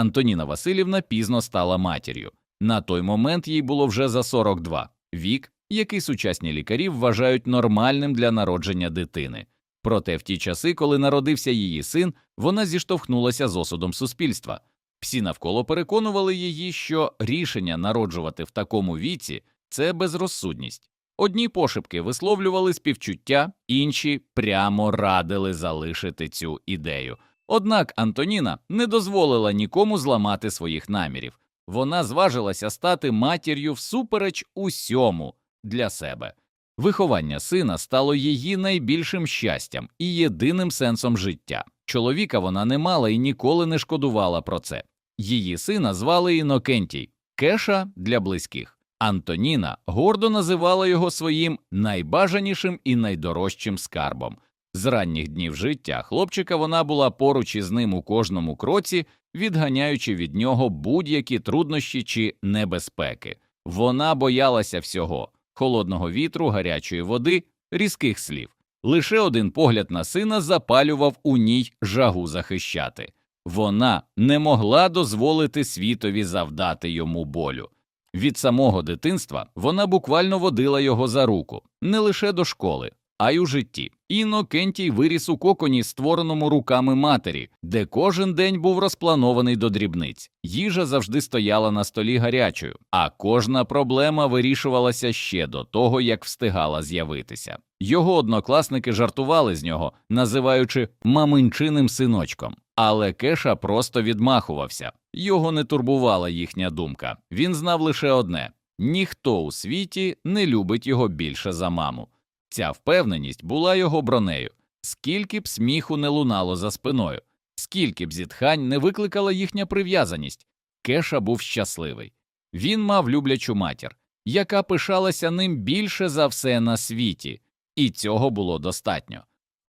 Антоніна Васильівна пізно стала матір'ю. На той момент їй було вже за 42 вік, який сучасні лікарі вважають нормальним для народження дитини. Проте в ті часи, коли народився її син, вона зіштовхнулася з осудом суспільства. Всі навколо переконували її, що рішення народжувати в такому віці це безрозсудність. Одні пошепки висловлювали співчуття, інші прямо радили залишити цю ідею. Однак Антоніна не дозволила нікому зламати своїх намірів. Вона зважилася стати матір'ю всупереч усьому для себе. Виховання сина стало її найбільшим щастям і єдиним сенсом життя. Чоловіка вона не мала і ніколи не шкодувала про це. Її сина звали Інокентій, Кеша для близьких. Антоніна гордо називала його своїм найбажанішим і найдорожчим скарбом. З ранніх днів життя хлопчика вона була поруч із ним у кожному кроці, відганяючи від нього будь-які труднощі чи небезпеки. Вона боялася всього холодного вітру, гарячої води, різких слів. Лише один погляд на сина запалював у ній жагу захищати. Вона не могла дозволити світові завдати йому болю. Від самого дитинства вона буквально водила його за руку не лише до школи, а й у житті. Інокентій виріс у коконі, створеному руками матері, де кожен день був розпланований до дрібниць. Їжа завжди стояла на столі гарячою, а кожна проблема вирішувалася ще до того, як встигала з'явитися. Його однокласники жартували з нього, називаючи маминчиним синочком. Але Кеша просто відмахувався, його не турбувала їхня думка. Він знав лише одне ніхто у світі не любить його більше за маму. Ця впевненість була його бронею, скільки б сміху не лунало за спиною, скільки б зітхань не викликала їхня прив'язаність. Кеша був щасливий. Він мав люблячу матір, яка пишалася ним більше за все на світі, і цього було достатньо.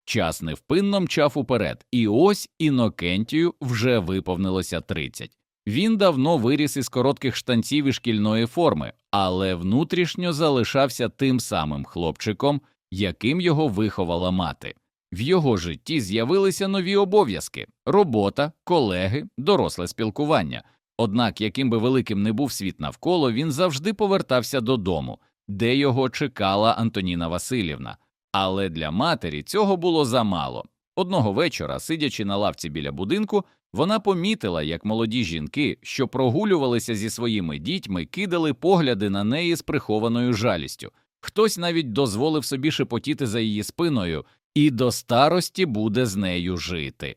Час невпинно мчав уперед, і ось Інокентію вже виповнилося 30. Він давно виріс із коротких штанців і шкільної форми, але внутрішньо залишався тим самим хлопчиком, яким його виховала мати. В його житті з'явилися нові обов'язки робота, колеги, доросле спілкування. Однак, яким би великим не був світ навколо, він завжди повертався додому, де його чекала Антоніна Васильівна. Але для матері цього було замало. Одного вечора, сидячи на лавці біля будинку, вона помітила, як молоді жінки, що прогулювалися зі своїми дітьми, кидали погляди на неї з прихованою жалістю. Хтось навіть дозволив собі шепотіти за її спиною і до старості буде з нею жити.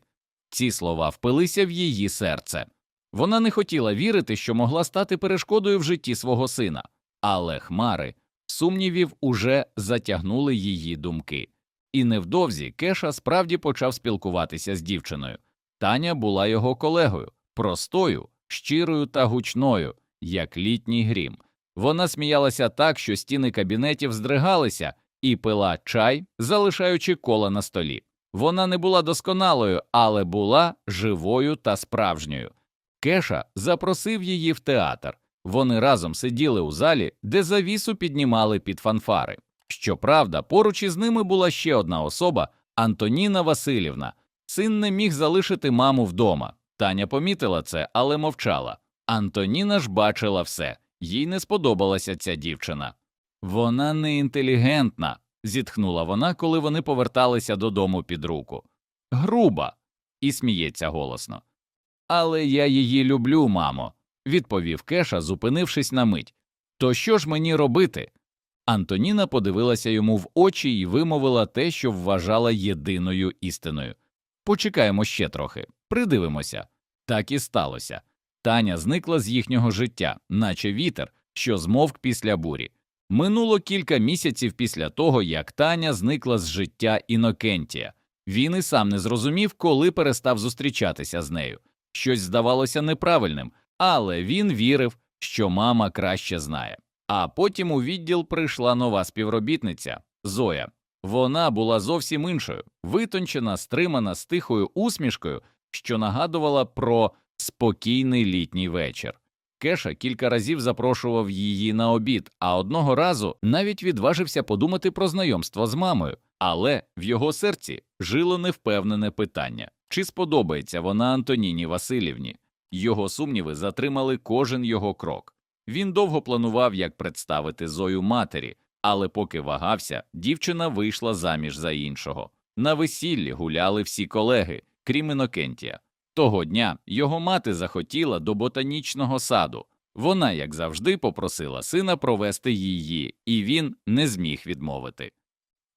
Ці слова впилися в її серце. Вона не хотіла вірити, що могла стати перешкодою в житті свого сина, але хмари сумнівів уже затягнули її думки. І невдовзі Кеша справді почав спілкуватися з дівчиною. Таня була його колегою, простою, щирою та гучною, як літній грім. Вона сміялася так, що стіни кабінетів здригалися, і пила чай, залишаючи кола на столі. Вона не була досконалою, але була живою та справжньою. Кеша запросив її в театр. Вони разом сиділи у залі, де завісу піднімали під фанфари. Щоправда, поруч із ними була ще одна особа Антоніна Васильівна. Син не міг залишити маму вдома. Таня помітила це, але мовчала. Антоніна ж бачила все, їй не сподобалася ця дівчина. Вона неінтелігентна, зітхнула вона, коли вони поверталися додому під руку. Груба. і сміється голосно. Але я її люблю, мамо, відповів Кеша, зупинившись на мить. То що ж мені робити? Антоніна подивилася йому в очі і вимовила те, що вважала єдиною істиною. Почекаємо ще трохи, придивимося. Так і сталося. Таня зникла з їхнього життя, наче вітер, що змовк після бурі. Минуло кілька місяців після того, як Таня зникла з життя Інокентія. Він і сам не зрозумів, коли перестав зустрічатися з нею. Щось здавалося неправильним, але він вірив, що мама краще знає. А потім у відділ прийшла нова співробітниця Зоя. Вона була зовсім іншою, витончена, стримана з тихою усмішкою, що нагадувала про спокійний літній вечір. Кеша кілька разів запрошував її на обід, а одного разу навіть відважився подумати про знайомство з мамою, але в його серці жило невпевнене питання чи сподобається вона Антоніні Васильівні. Його сумніви затримали кожен його крок. Він довго планував, як представити Зою матері, але поки вагався, дівчина вийшла заміж за іншого. На весіллі гуляли всі колеги, крім Інокентія. Того дня його мати захотіла до ботанічного саду. Вона, як завжди, попросила сина провести її, і він не зміг відмовити.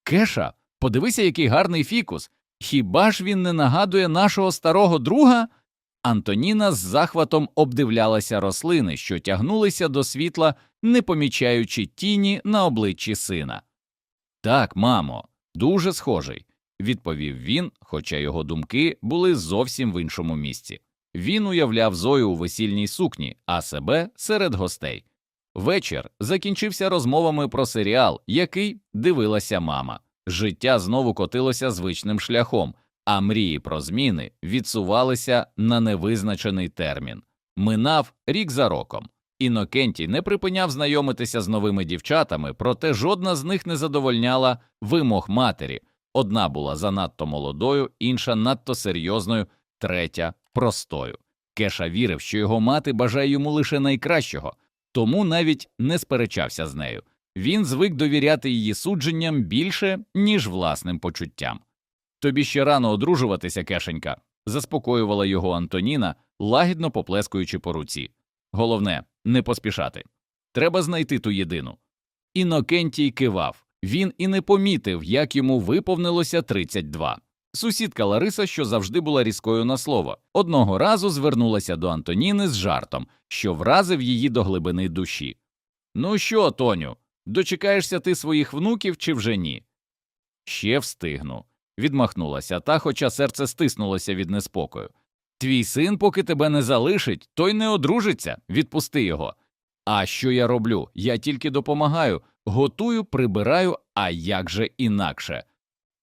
Кеша, подивися, який гарний фікус. Хіба ж він не нагадує нашого старого друга? Антоніна з захватом обдивлялася рослини, що тягнулися до світла, не помічаючи тіні на обличчі сина. Так, мамо, дуже схожий, відповів він, хоча його думки були зовсім в іншому місці. Він уявляв Зою у весільній сукні, а себе серед гостей. Вечір закінчився розмовами про серіал, який дивилася мама. Життя знову котилося звичним шляхом, а мрії про зміни відсувалися на невизначений термін. Минав рік за роком. Інокентій не припиняв знайомитися з новими дівчатами, проте жодна з них не задовольняла вимог матері. Одна була занадто молодою, інша надто серйозною, третя простою. Кеша вірив, що його мати бажає йому лише найкращого, тому навіть не сперечався з нею. Він звик довіряти її судженням більше, ніж власним почуттям. Тобі ще рано одружуватися, кешенька, заспокоювала його Антоніна, лагідно поплескуючи по руці. Головне, не поспішати. Треба знайти ту єдину. Інокентій кивав. Він і не помітив, як йому виповнилося 32. Сусідка Лариса, що завжди була різкою на слово, одного разу звернулася до Антоніни з жартом, що вразив її до глибини душі. Ну що, Тоню, дочекаєшся ти своїх внуків чи вже ні? Ще встигну. Відмахнулася та, хоча серце стиснулося від неспокою. Твій син, поки тебе не залишить, той не одружиться, відпусти його. А що я роблю? Я тільки допомагаю, готую, прибираю, а як же інакше.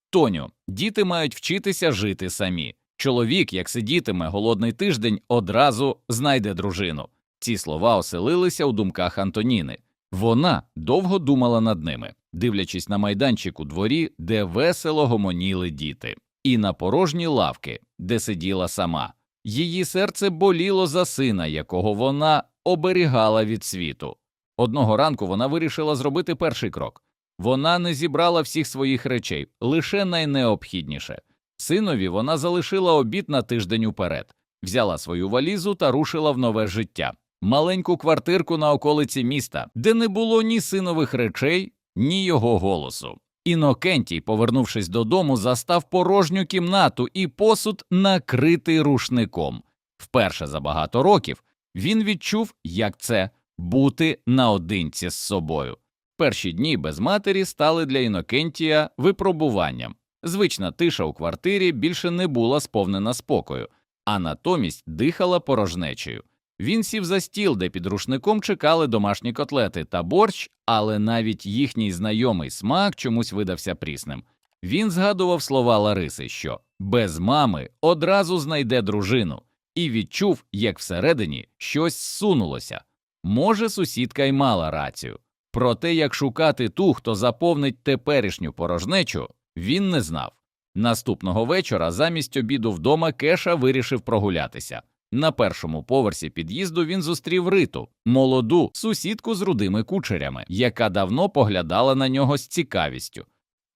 Тоню, діти мають вчитися жити самі. Чоловік, як сидітиме голодний тиждень, одразу знайде дружину. Ці слова оселилися у думках Антоніни. Вона довго думала над ними, дивлячись на майданчик у дворі, де весело гомоніли діти, і на порожні лавки, де сиділа сама. Її серце боліло за сина, якого вона оберігала від світу. Одного ранку вона вирішила зробити перший крок. Вона не зібрала всіх своїх речей, лише найнеобхідніше. Синові вона залишила обід на тиждень уперед, взяла свою валізу та рушила в нове життя, маленьку квартирку на околиці міста, де не було ні синових речей, ні його голосу. Інокентій, повернувшись додому, застав порожню кімнату і посуд накритий рушником. Вперше за багато років він відчув, як це бути наодинці з собою. Перші дні без матері стали для Інокентія випробуванням. Звична тиша у квартирі більше не була сповнена спокою, а натомість дихала порожнечею. Він сів за стіл, де під рушником чекали домашні котлети та борщ, але навіть їхній знайомий смак чомусь видався прісним. Він згадував слова Лариси, що без мами одразу знайде дружину, і відчув, як всередині щось зсунулося. Може, сусідка й мала рацію. Проте, як шукати ту, хто заповнить теперішню порожнечу, він не знав. Наступного вечора замість обіду вдома Кеша вирішив прогулятися. На першому поверсі під'їзду він зустрів Риту, молоду сусідку з рудими кучерями, яка давно поглядала на нього з цікавістю.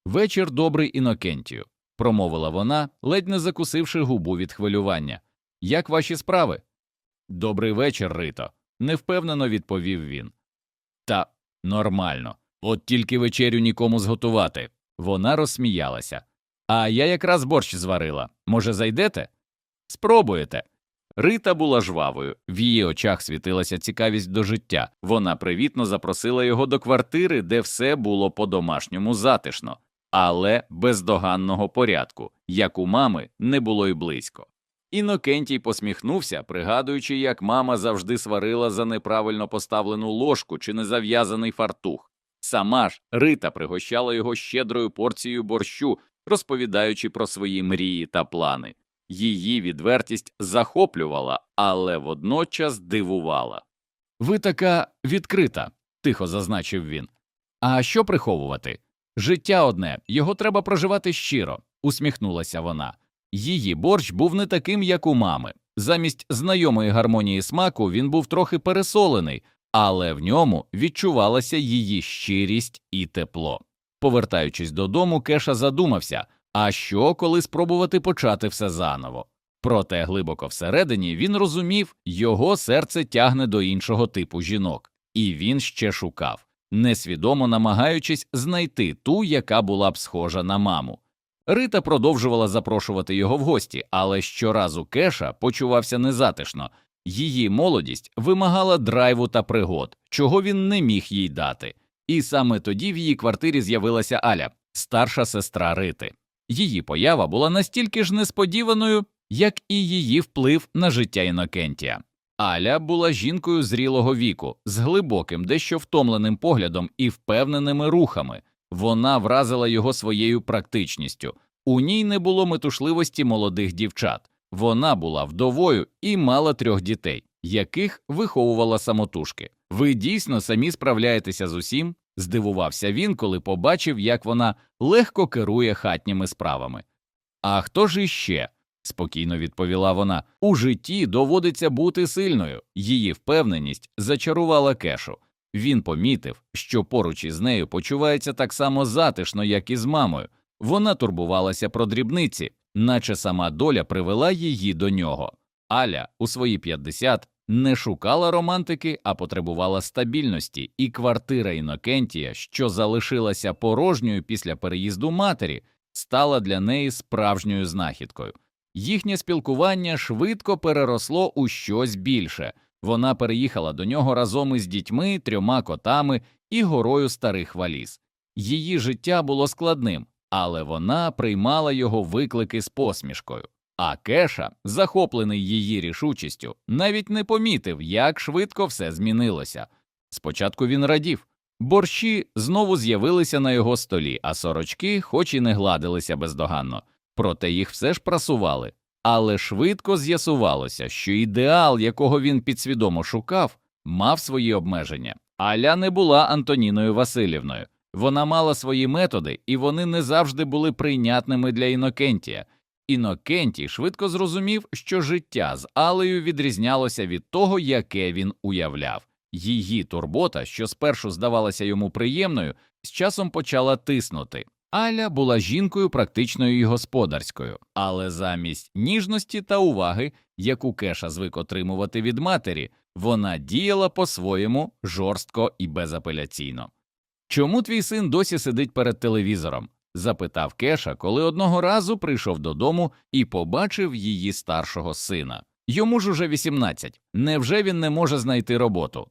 Вечір добрий Інокентію, промовила вона, ледь не закусивши губу від хвилювання. Як ваші справи? Добрий вечір, Рито, невпевнено відповів він. Та нормально. От тільки вечерю нікому зготувати. Вона розсміялася. А я якраз борщ зварила. Може, зайдете? Спробуєте. Рита була жвавою, в її очах світилася цікавість до життя. Вона привітно запросила його до квартири, де все було по-домашньому затишно, але бездоганного порядку, як у мами не було й близько. Інокентій посміхнувся, пригадуючи, як мама завжди сварила за неправильно поставлену ложку чи незав'язаний фартух. Сама ж Рита пригощала його щедрою порцією борщу, розповідаючи про свої мрії та плани. Її відвертість захоплювала, але водночас дивувала. Ви така відкрита, тихо зазначив він. А що приховувати? Життя одне, його треба проживати щиро, усміхнулася вона. Її борщ був не таким, як у мами. Замість знайомої гармонії смаку він був трохи пересолений, але в ньому відчувалася її щирість і тепло. Повертаючись додому, Кеша задумався а що, коли спробувати почати все заново. Проте глибоко всередині він розумів, його серце тягне до іншого типу жінок, і він ще шукав, несвідомо намагаючись знайти ту, яка була б схожа на маму. Рита продовжувала запрошувати його в гості, але щоразу Кеша почувався незатишно. Її молодість вимагала драйву та пригод, чого він не міг їй дати. І саме тоді в її квартирі з'явилася Аля, старша сестра Рити. Її поява була настільки ж несподіваною, як і її вплив на життя Інокентія. Аля була жінкою зрілого віку, з глибоким, дещо втомленим поглядом і впевненими рухами. Вона вразила його своєю практичністю. У ній не було метушливості молодих дівчат. Вона була вдовою і мала трьох дітей, яких виховувала самотужки. Ви дійсно самі справляєтеся з усім? Здивувався він, коли побачив, як вона легко керує хатніми справами. А хто ж іще? спокійно відповіла вона. У житті доводиться бути сильною. Її впевненість зачарувала кешу. Він помітив, що поруч із нею почувається так само затишно, як і з мамою. Вона турбувалася про дрібниці, наче сама доля привела її до нього. Аля у свої 50 не шукала романтики, а потребувала стабільності, і квартира Інокентія, що залишилася порожньою після переїзду матері, стала для неї справжньою знахідкою. Їхнє спілкування швидко переросло у щось більше. Вона переїхала до нього разом із дітьми, трьома котами і горою старих валіз. Її життя було складним, але вона приймала його виклики з посмішкою. А Кеша, захоплений її рішучістю, навіть не помітив, як швидко все змінилося. Спочатку він радів. Борщі знову з'явилися на його столі, а сорочки, хоч і не гладилися бездоганно, проте їх все ж прасували. Але швидко з'ясувалося, що ідеал, якого він підсвідомо шукав, мав свої обмеження. Аля не була Антоніною Васильівною. Вона мала свої методи, і вони не завжди були прийнятними для Інокентія. Інокентій швидко зрозумів, що життя з Алею відрізнялося від того, яке він уявляв. Її турбота, що спершу здавалася йому приємною, з часом почала тиснути. Аля була жінкою практичною і господарською, але замість ніжності та уваги, яку Кеша звик отримувати від матері, вона діяла по-своєму жорстко і безапеляційно. Чому твій син досі сидить перед телевізором? Запитав Кеша, коли одного разу прийшов додому і побачив її старшого сина. Йому ж уже 18. Невже він не може знайти роботу?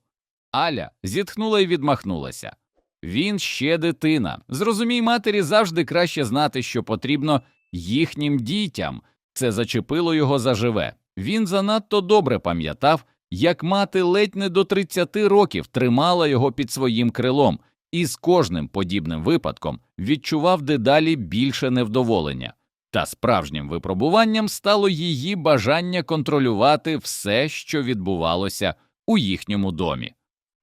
Аля зітхнула і відмахнулася. Він ще дитина. Зрозумій матері завжди краще знати, що потрібно їхнім дітям. Це зачепило його заживе. Він занадто добре пам'ятав, як мати ледь не до 30 років тримала його під своїм крилом, і з кожним подібним випадком відчував дедалі більше невдоволення, та справжнім випробуванням стало її бажання контролювати все, що відбувалося у їхньому домі.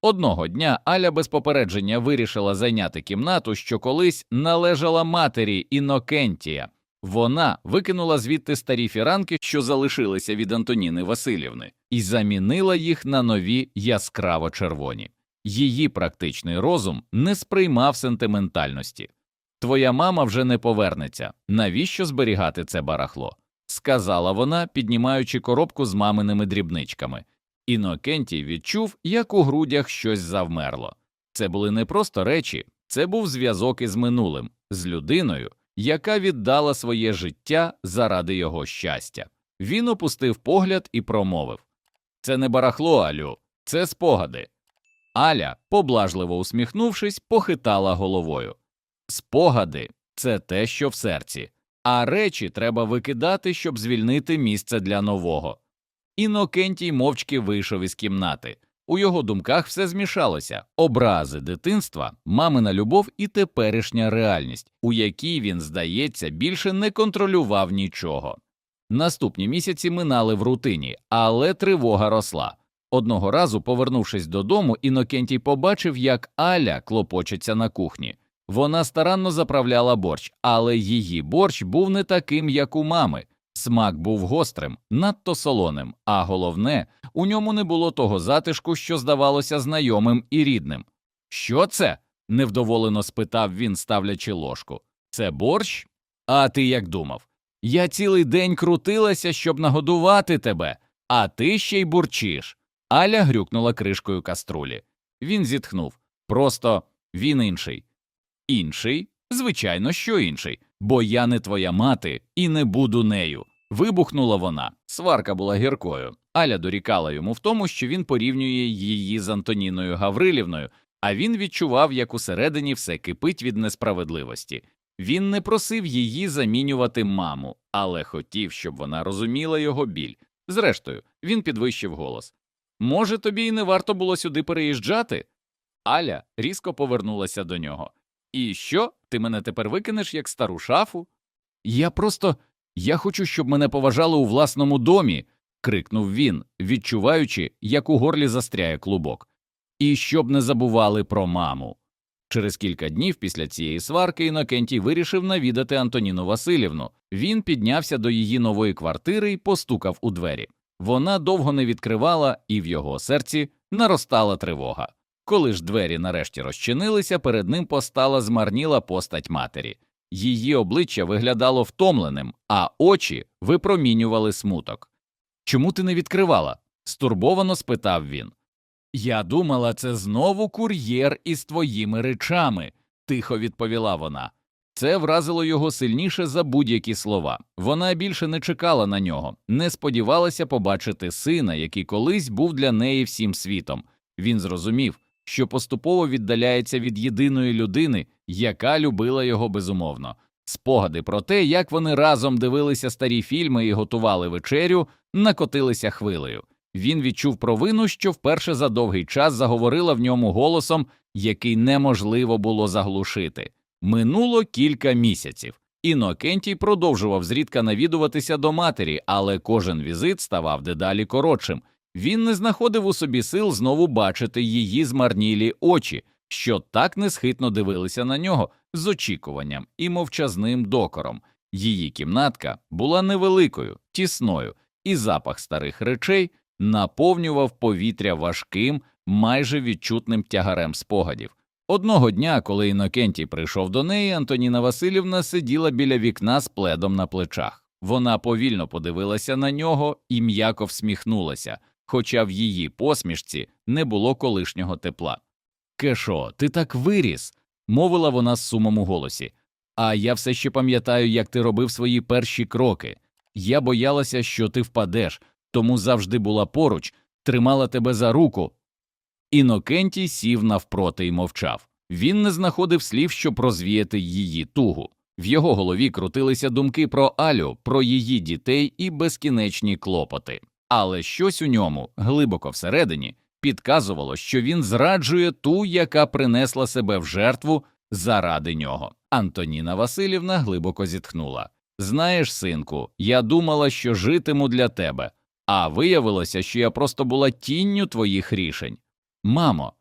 Одного дня Аля без попередження вирішила зайняти кімнату, що колись належала матері Інокентія. Вона викинула звідти старі фіранки, що залишилися від Антоніни Васильівни, і замінила їх на нові яскраво червоні. Її практичний розум не сприймав сентиментальності. Твоя мама вже не повернеться. Навіщо зберігати це барахло? сказала вона, піднімаючи коробку з маминими дрібничками. Інокентій відчув, як у грудях щось завмерло. Це були не просто речі, це був зв'язок із минулим, з людиною, яка віддала своє життя заради його щастя. Він опустив погляд і промовив Це не барахло, Алю, це спогади. Аля, поблажливо усміхнувшись, похитала головою. Спогади це те, що в серці, а речі треба викидати, щоб звільнити місце для нового. Інокентій мовчки вийшов із кімнати. У його думках все змішалося образи дитинства, мамина любов і теперішня реальність, у якій він, здається, більше не контролював нічого. Наступні місяці минали в рутині, але тривога росла. Одного разу, повернувшись додому, Інокентій побачив, як Аля клопочеться на кухні. Вона старанно заправляла борщ, але її борщ був не таким, як у мами. Смак був гострим, надто солоним, а головне, у ньому не було того затишку, що здавалося знайомим і рідним. Що це? невдоволено спитав він, ставлячи ложку. Це борщ? А ти як думав? Я цілий день крутилася, щоб нагодувати тебе, а ти ще й бурчиш. Аля грюкнула кришкою каструлі. Він зітхнув. Просто він інший. Інший? Звичайно, що інший, бо я не твоя мати і не буду нею. Вибухнула вона. Сварка була гіркою. Аля дорікала йому в тому, що він порівнює її з Антоніною Гаврилівною, а він відчував, як усередині все кипить від несправедливості. Він не просив її замінювати маму, але хотів, щоб вона розуміла його біль. Зрештою, він підвищив голос Може, тобі й не варто було сюди переїжджати? Аля різко повернулася до нього. І що? Ти мене тепер викинеш як стару шафу? Я просто я хочу, щоб мене поважали у власному домі. крикнув він, відчуваючи, як у горлі застряє клубок. І щоб не забували про маму. Через кілька днів після цієї сварки Інокентій вирішив навідати Антоніну Васильівну. Він піднявся до її нової квартири і постукав у двері. Вона довго не відкривала, і в його серці наростала тривога. Коли ж двері нарешті розчинилися, перед ним постала змарніла постать матері. Її обличчя виглядало втомленим, а очі випромінювали смуток. Чому ти не відкривала? стурбовано спитав він. Я думала, це знову кур'єр із твоїми речами, тихо відповіла вона. Це вразило його сильніше за будь-які слова. Вона більше не чекала на нього, не сподівалася побачити сина, який колись був для неї всім світом. Він зрозумів, що поступово віддаляється від єдиної людини, яка любила його безумовно. Спогади про те, як вони разом дивилися старі фільми і готували вечерю, накотилися хвилею. Він відчув провину, що вперше за довгий час заговорила в ньому голосом, який неможливо було заглушити. Минуло кілька місяців. Інокентій продовжував зрідка навідуватися до матері, але кожен візит ставав дедалі коротшим. Він не знаходив у собі сил знову бачити її змарнілі очі, що так несхитно дивилися на нього з очікуванням і мовчазним докором. Її кімнатка була невеликою, тісною, і запах старих речей наповнював повітря важким, майже відчутним тягарем спогадів. Одного дня, коли Інокентій прийшов до неї, Антоніна Васильівна сиділа біля вікна з пледом на плечах. Вона повільно подивилася на нього і м'яко всміхнулася, хоча в її посмішці не було колишнього тепла. Кешо, ти так виріс, мовила вона з сумом у голосі. А я все ще пам'ятаю, як ти робив свої перші кроки. Я боялася, що ти впадеш, тому завжди була поруч, тримала тебе за руку. Інокентій сів навпроти і мовчав. Він не знаходив слів, щоб розвіяти її тугу. В його голові крутилися думки про Алю, про її дітей і безкінечні клопоти. Але щось у ньому, глибоко всередині, підказувало, що він зраджує ту, яка принесла себе в жертву заради нього. Антоніна Васильівна глибоко зітхнула. Знаєш, синку, я думала, що житиму для тебе, а виявилося, що я просто була тінню твоїх рішень. Мамо,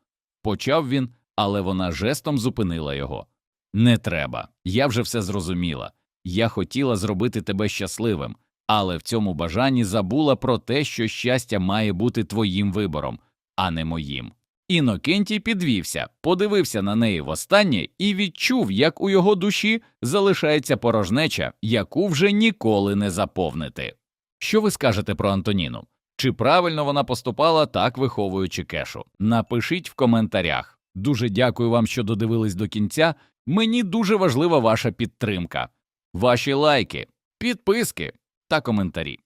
почав він, але вона жестом зупинила його. Не треба, я вже все зрозуміла. Я хотіла зробити тебе щасливим, але в цьому бажанні забула про те, що щастя має бути твоїм вибором, а не моїм. Інокентій підвівся, подивився на неї востаннє і відчув, як у його душі залишається порожнеча, яку вже ніколи не заповнити. Що ви скажете про Антоніну? Чи правильно вона поступала, так виховуючи кешу? Напишіть в коментарях. Дуже дякую вам, що додивились до кінця. Мені дуже важлива ваша підтримка, ваші лайки, підписки та коментарі.